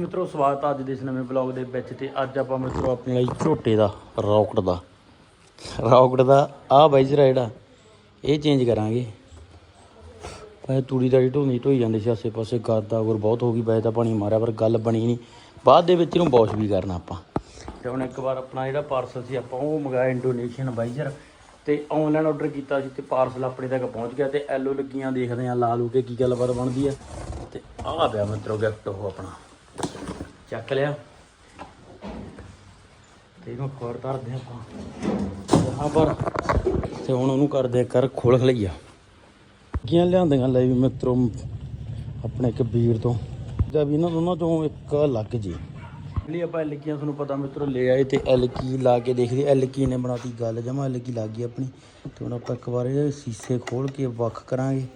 ਮਿੱਤਰੋ, ਸਵਾਗਤ ਆ ਅੱਜ ਦੇ ਇਸ ਨਵੇਂ ਵਲੌਗ ਦੇ ਵਿੱਚ ਤੇ ਅੱਜ ਆਪਾਂ ਮਿੱਤਰੋ ਆਪਣੇ ਲਈ ਝੋਟੇ ਦਾ, ਰੌਕਟ ਦਾ। ਰੌਕਟ ਦਾ ਆ ਬਾਈਜ਼ਰ ਜਿਹੜਾ, ਇਹ ਚੇਂਜ ਕਰਾਂਗੇ। ਪਹਿਲੇ ਤੂੜੀ ਦਾ ਢੋਣੀ ਢੋਈ ਜਾਂਦੇ ਸੀ ਆਸੇ ਪਾਸੇ ਗਾਦਾ ਗੁਰ ਬਹੁਤ ਹੋ ਗਈ ਵੈਸੇ ਤਾਂ ਪਾਣੀ ਮਾਰਿਆ, ਪਰ ਗੱਲ ਬਣੀ ਨਹੀਂ। ਬਾਅਦ ਦੇ ਵਿੱਚ ਇਹਨੂੰ ਵਾਸ਼ ਵੀ ਕਰਨਾ ਆਪਾਂ। ਤੇ ਹੁਣ ਇੱਕ ਵਾਰ ਆਪਣਾ ਜਿਹੜਾ ਪਾਰਸਲ ਸੀ, ਆਪਾਂ ਉਹ ਮੰਗਾਇਆ ਇੰਡੋਨੇਸ਼ੀਅਨ ਵਾਈਜ਼ਰ ਤੇ ਆਨਲਾਈਨ ਆਰਡਰ ਕੀਤਾ ਸੀ ਤੇ ਪਾਰਸਲ ਆਪਣੇ ਤੱਕ ਪਹੁੰਚ ਗਿਆ ਤੇ ਐਲਓ ਲੱਗੀਆਂ ਦੇਖਦੇ ਆ ਲਾ ਲੂ ਕੇ ਕੀ ਗੱਲਬਾਤ ਬਣਦੀ ਆ। ਤੇ ਆਹ ਪਿਆ ਮਿੱਤਰੋ ਗਿਫਟ ਉਹ ਆਪਣਾ। ਚੱਕ ਲਿਆ। ਤੇ ਇਹਨੂੰ ਖੋਰ ਧਰਦੇ ਆਪਾਂ। ਜਹਾਂ ਪਰ ਤੇ ਹੁਣ ਉਹਨੂੰ ਕਰਦੇ ਕਰ ਖੋਲ ਖਲਈਆ। ਕੀਆਂ ਲਿਆਂਦੀਆਂ ਲੈ ਵੀ ਮਿੱਤਰੋ, ਆਪਣੇ ਕਬੀਰ ਤੋਂ। ਜਾਂ ਵੀ ਇਹਨਾਂ ਦੋਨਾਂ ਚੋਂ ਇੱਕ ਲੱਗ ਜੇ ਲਈ ਆਪਾਂ ਐਲਕੀਆਂ ਤੁਹਾਨੂੰ ਪਤਾ ਮਿੱਤਰੋ, ਲੈ ਆਏ ਤੇ ਐਲਕੀ ਲਾ ਕੇ ਦੇਖਦੇ। ਐਲਕੀ ਨੇ ਬਣਾਤੀ ਗੱਲ, ਜਮਾ ਐਲਕੀ ਲੱਗ ਗਈ ਆਪਣੀ। ਤੇ ਹੁਣ ਆਪਾਂ ਇੱਕ ਵਾਰ ਇਹ ਸੀਸੇ ਖੋਲ ਕੇ ਵੱਖ ਕਰਾਂਗੇ।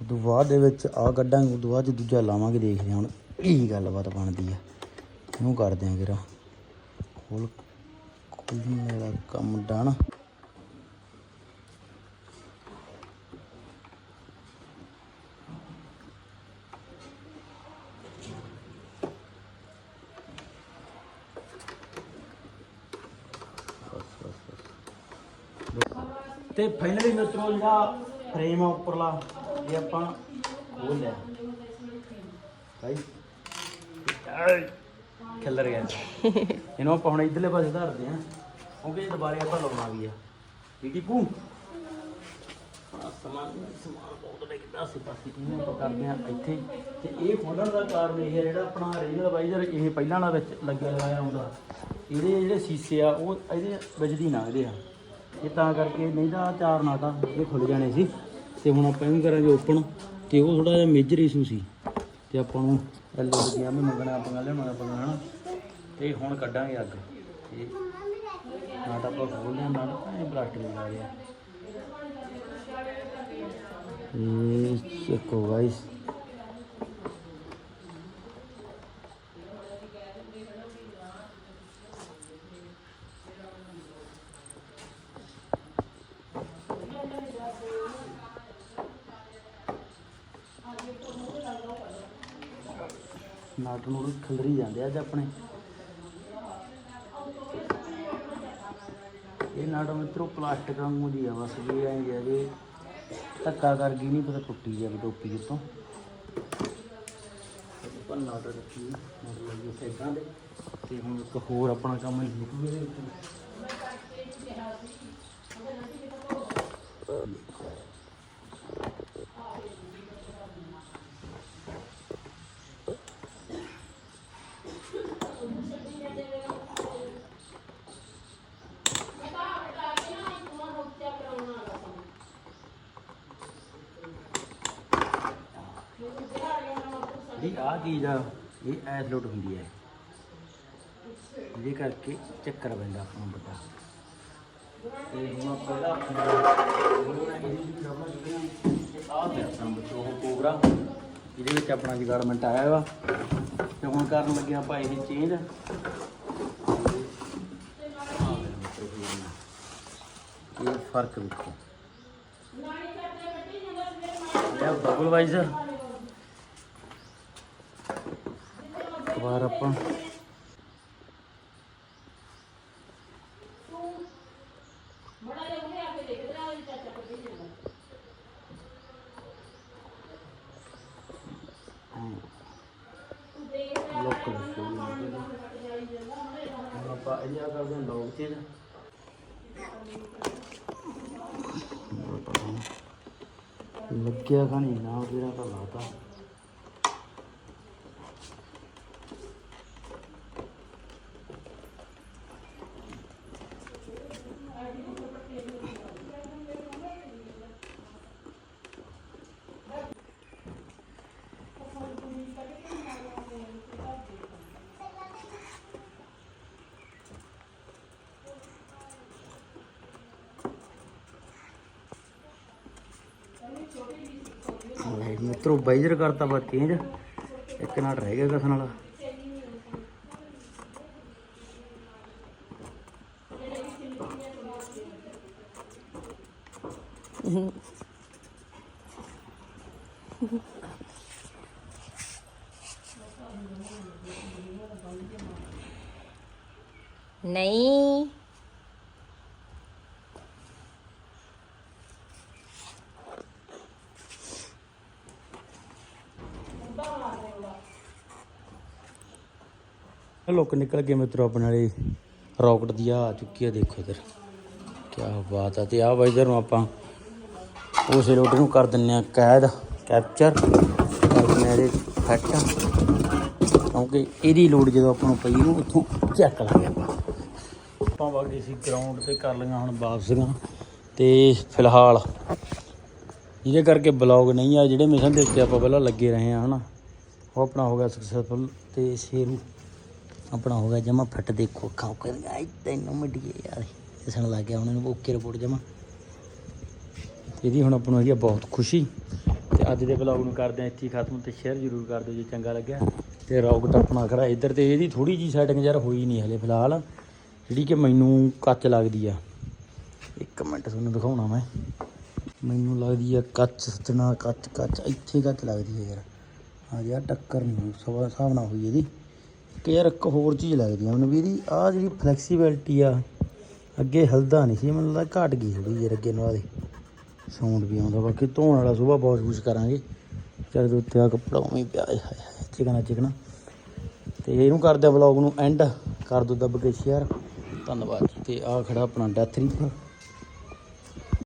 ਉਦੋਂ ਬਾਅਦ ਦੇ ਵਿੱਚ ਆ ਕੱਢਾਂਗੇ, ਉਦੋਂ ਬਾਅਦ 'ਚ ਦੂਜਾ ਲਾਵਾਂਗੇ, ਦੇਖਦੇ ਹਾਂ ਹੁਣ। ਕੀ ਗੱਲਬਾਤ ਬਣਦੀ ਆ? ਇਹਨੂੰ ਕਰਦੇ ਆਂ ਕਿਰਾ? ਖੋਲ ਖੋਲਣ ਵਾਲਾ ਕੰਮ ਡਨ ਤੇ ਫਾਈਨਲੀ ਮਿੱਤਰੋ ਜਿਹੜਾ ਫਰੇਮ ਆ ਉੱਪਰਲਾ ਇਹ ਆਪਾਂ ਖੋਲ ਲਿਆ। ਭਾਈ ਖਿਲਰ ਗਿਆ ਇਹਨੂੰ ਆਪਾਂ ਹੁਣ ਇਧਰਲੇ ਪਾਸੇ ਧਰਦੇ ਆ ਕਿਉਂਕਿ ਇਹ ਦੁਬਾਰੇ ਆਪਾਂ ਲਾਉਣਾ ਵੀ ਆ। ਠੀਕ ਹੈ ਪੂ ਸਮਾਨ ਸਮਾਨ ਬਹੁਤ ਡਿੱਗਦਾ ਸੀ ਪਾਸੇ ਇਹਨੂੰ ਆਪਾਂ ਕਰਦੇ ਆ ਇੱਥੇ। ਤੇ ਇਹ ਖੋਲਣ ਦਾ ਕਾਰਨ ਇਹ ਹੈ ਜਿਹੜਾ ਆਪਣਾ ਰੀਜਨਲ ਵਾਈਜ਼ਰ ਇਹ ਪਹਿਲਾਂ ਨਾਲ ਵਿੱਚ ਲੱਗਿਆ ਹੋਇਆ ਹੁੰਦਾ ਇਹਦੇ ਜਿਹੜੇ ਸੀਸੇ ਆ, ਉਹ ਇਹਦੇ ਵਿੱਚ ਦੀ ਲੰਘਦੇ ਆ। ਇਹ ਤਾਂ ਕਰਕੇ ਨਹੀਂ ਤਾਂ ਚਾਰ ਨਾਟਾ ਇਹ ਖੁੱਲ ਜਾਣੇ ਸੀ। ਤੇ ਹੁਣ ਆਪਾਂ ਇਹਨੂੰ ਕਰਾਂਗੇ ਓਪਨ ਤੇ ਉਹ ਥੋੜਾ ਜਿਹਾ ਮੇਜਰ ਇਸ਼ੂ ਸੀ। ਤੇ ਆਪਾਂ ਨੂੰ ਐਲਓ ਦੀਆਂ ਵੀ ਮੰਗਣਾ ਆਪਾਂ ਲਿਆਉਣਾ ਆਪਾਂ ਹਨਾ। ਤੇ ਹੁਣ ਕੱਢਾਂਗੇ ਅੱਗ। ਤੇ ਨਾਟ ਆਪਾਂ ਖੋਲ ਲਿਆ, ਨਾਟ ਤਾਂ ਇਹ ਲਗਾ ਲਿਆ ਇਹ ਚੈੱਕੋ ਗਾਇਸ ਨਾਟ ਨੂੰ ਖਿਲਰੀ ਜਾਂਦੇ ਆ ਅੱਜ ਆਪਣੇ। ਇਹ ਨਾਟ ਮਿੱਤਰੋ ਪਲਾਸਟਿਕ ਵਾਂਗੂ ਦੀ ਆ, ਬਸ ਵੀ ਐਂ ਜਿਹਾ ਜੇ ਧੱਕਾ ਕਰ ਗਈ ਨਹੀਂ ਪਤਾ ਟੁੱਟੀ ਜਾਵੇ ਟੋਪੀ ਜਿੱਤੋਂ ਪਰ ਨਾਟ ਰੱਖੀ ਨਾਟ ਲੱਗੀ ਸਾਈਡਾਂ ਦੇ ਤੇ ਹੁਣ ਇੱਕ ਹੋਰ ਆਪਣਾ ਕੰਮ ਹੈ YouTube ਵਿੱਚ ਜਿਹੜੀ ਆ ਚੀਜ਼ ਆ, ਇਹ ਐਸ ਹੁੰਦੀ ਹੈ ਇਹਦੇ ਕਰਕੇ ਚੱਕਰ ਪੈਂਦਾ ਆਪਾਂ ਨੂੰ ਵੱਡਾ ਤੇ ਹੁਣ ਆਪਾਂ ਇਹਦਾ ਆਪਣਾ ਬੱਚੋ ਉਹ ਕੋਬਰਾ ਇਹਦੇ ਵਿੱਚ ਆਪਣਾ ਜਗਾਰਮੈਂਟ ਆਇਆ ਵਾ। ਤੇ ਹੁਣ ਕਰਨ ਲੱਗੇ ਆਪਾਂ ਇਹ ਚੇਂਜ ਇਹ ਫ਼ਰਕ ਵੇਖੋ। ਇਹ ਬਬਲ ਵਾਈਜ਼ਰ ਇੱਕ ਵਾਰ ਆਪਾਂ। ਲੋਕ ਆਪਾਂ ਇਹ ਆ ਕਰਦੇ ਲੋਕ ਚੀਜ਼। ਲੱਗਿਆ ਕਾ ਨਹੀਂ ਨਾ ਜਿਹੜਾ ਤਾਂ ਲਾਤਾ। ਬਾਈਜ਼ਰ ਕਰਤਾ ਬਾ ਚੇਂਜ ਇੱਕ ਨਾਲ ਰਹਿ ਗਿਆ ਕਸਣ ਵਾਲਾ ਨਹੀਂ। ਲੋਕ ਨਿਕਲ ਗਏ ਮਿੱਤਰੋ ਆਪਣੇ ਵਾਲੇ ਰੌਕਟ ਦੀ ਆ ਚੁੱਕੀ ਆ ਦੇਖੋ ਇਧਰ। ਕੀ ਬਾਤ ਆ ਤੇ ਆ ਬਾਈ ਇਧਰ ਨੂੰ ਆਪਾਂ ਉਸ ਲੋਟ ਨੂੰ ਕਰ ਦਿੰਨੇ ਆ ਕੈਦ ਕੈਪਚਰ ਆਪਣੇ ਦਿੰਨੇ ਇਹਦੇ ਫੈਟ ਕਿਉਂਕਿ ਇਹਦੀ ਲੋਡ ਜਦੋਂ ਆਪਾਂ ਨੂੰ ਪਈ ਨੂੰ ਉੱਥੋਂ ਚੈੱਕ ਲਾਂਗੇ ਆਪਾਂ। ਆਪਾਂ ਵਗ ਗਏ ਸੀ ਗਰਾਊਂਡ ਤੇ ਕਰ ਲਈਆਂ ਹੁਣ ਵਾਪਸੀਆਂ। ਤੇ ਫਿਲਹਾਲ ਜਿਹਦੇ ਕਰਕੇ ਬਲੌਗ ਨਹੀਂ ਆ, ਜਿਹੜੇ ਮਿਸ਼ਨ ਦੇ ਉੱਤੇ ਆਪਾਂ ਪਹਿਲਾਂ ਲੱਗੇ ਰਹੇ ਆ, ਹਨਾ। ਉਹ ਆਪਣਾ ਹੋ ਗਿਆ ਸਕਸੈਸਫੁਲ ਤੇ ਸ਼ੇਰੂ ਆਪਣਾ ਹੋ ਗਿਆ ਜਮਾ ਫਟ ਦੇਖੋ ਖਾਓ ਕਰ ਆਈ ਤੈਨੂੰ ਮਡੀਏ ਯਾਰ। ਦਿਸਣ ਲੱਗ ਗਿਆ, ਹੁਣ ਇਹਨੂੰ ਓਕੇ ਰਿਪੋਰਟ ਜਮਾ। ਇਹਦੀ ਹੁਣ ਆਪਾਂ ਨੂੰ ਹੈਗੀ ਬਹੁਤ ਖੁਸ਼ੀ। ਤੇ ਅੱਜ ਦੇ ਵਲੌਗ ਨੂੰ ਕਰਦੇ ਆ ਇੱਥੇ ਖਤਮ ਤੇ ਸ਼ੇਅਰ ਜ਼ਰੂਰ ਕਰ ਦਿਓ ਜੇ ਚੰਗਾ ਲੱਗਿਆ। ਤੇ ਰੌਕਟ ਆਪਣਾ ਖੜਾ ਇੱਧਰ ਤੇ ਇਹਦੀ ਥੋੜੀ ਜੀ ਸੈਟਿੰਗ ਯਾਰ ਹੋਈ ਨਹੀਂ ਹਲੇ ਫਿਲਹਾਲ। ਜਿਹੜੀ ਕਿ ਮੈਨੂੰ ਕੱਚ ਲੱਗਦੀ ਆ। ਇੱਕ ਮਿੰਟ, ਤੁਹਾਨੂੰ ਦਿਖਾਉਣਾ ਮੈਂ। ਮੈਨੂੰ ਲੱਗਦੀ ਆ ਕੱਚ ਸਤਨਾ ਕੱਚ ਕੱਚ। ਇੱਥੇ ਕੱਚ ਲੱਗਦੀ ਆ ਯਾਰ। ਹਾਂ ਯਾਰ ਟੱਕਰ ਨਹੀਂ ਸਵਾ ਹਿਸਾਬ ਨਾਲ ਹੋਈ ਇਹਦੀ। ਕਿ ਯਾਰ ਇੱਕ ਹੋਰ ਚੀਜ਼ ਲੱਗਦੀ ਆ ਮੈਨੂੰ ਵੀ ਇਹਦੀ ਆ ਜਿਹੜੀ ਫਲੈਕਸੀਬਿਲਟੀ ਆ, ਅੱਗੇ ਹਲਦਾ ਨਹੀਂ ਸੀ, ਮੈਨੂੰ ਲੱਗਦਾ ਘਟ ਗਈ ਥੋੜੀ ਜਿਹੀ ਅੱਗੇ ਨਾਲ ਦੀ ਸਾਊਂਡ ਵੀ ਆਉਂਦਾ, ਬਾਕੀ ਧੋਣ ਵਾਲਾ ਸੁਬਾ ਬਹੁਤ ਕੁਝ ਕਰਾਂਗੇ। ਚੱਲ ਉੱਤੇ ਆ ਕੱਪੜਾ ਉਵੇਂ ਪਿਆ ਹੈ ਹਾਏ ਹਾਏ ਚਿਕਨਾ ਚਿਕਨਾ ਤੇ ਇਹਨੂੰ ਕਰਦੇ ਆ ਵਲੌਗ ਨੂੰ ਐਂਡ ਕਰ ਦੋ ਦੱਬ ਕੇ ਸ਼ੇਅਰ ਧੰਨਵਾਦ ਜੀ, ਤੇ ਆ ਖੜਾ ਆਪਣਾ ਡੈਥ ਰੀਪਰ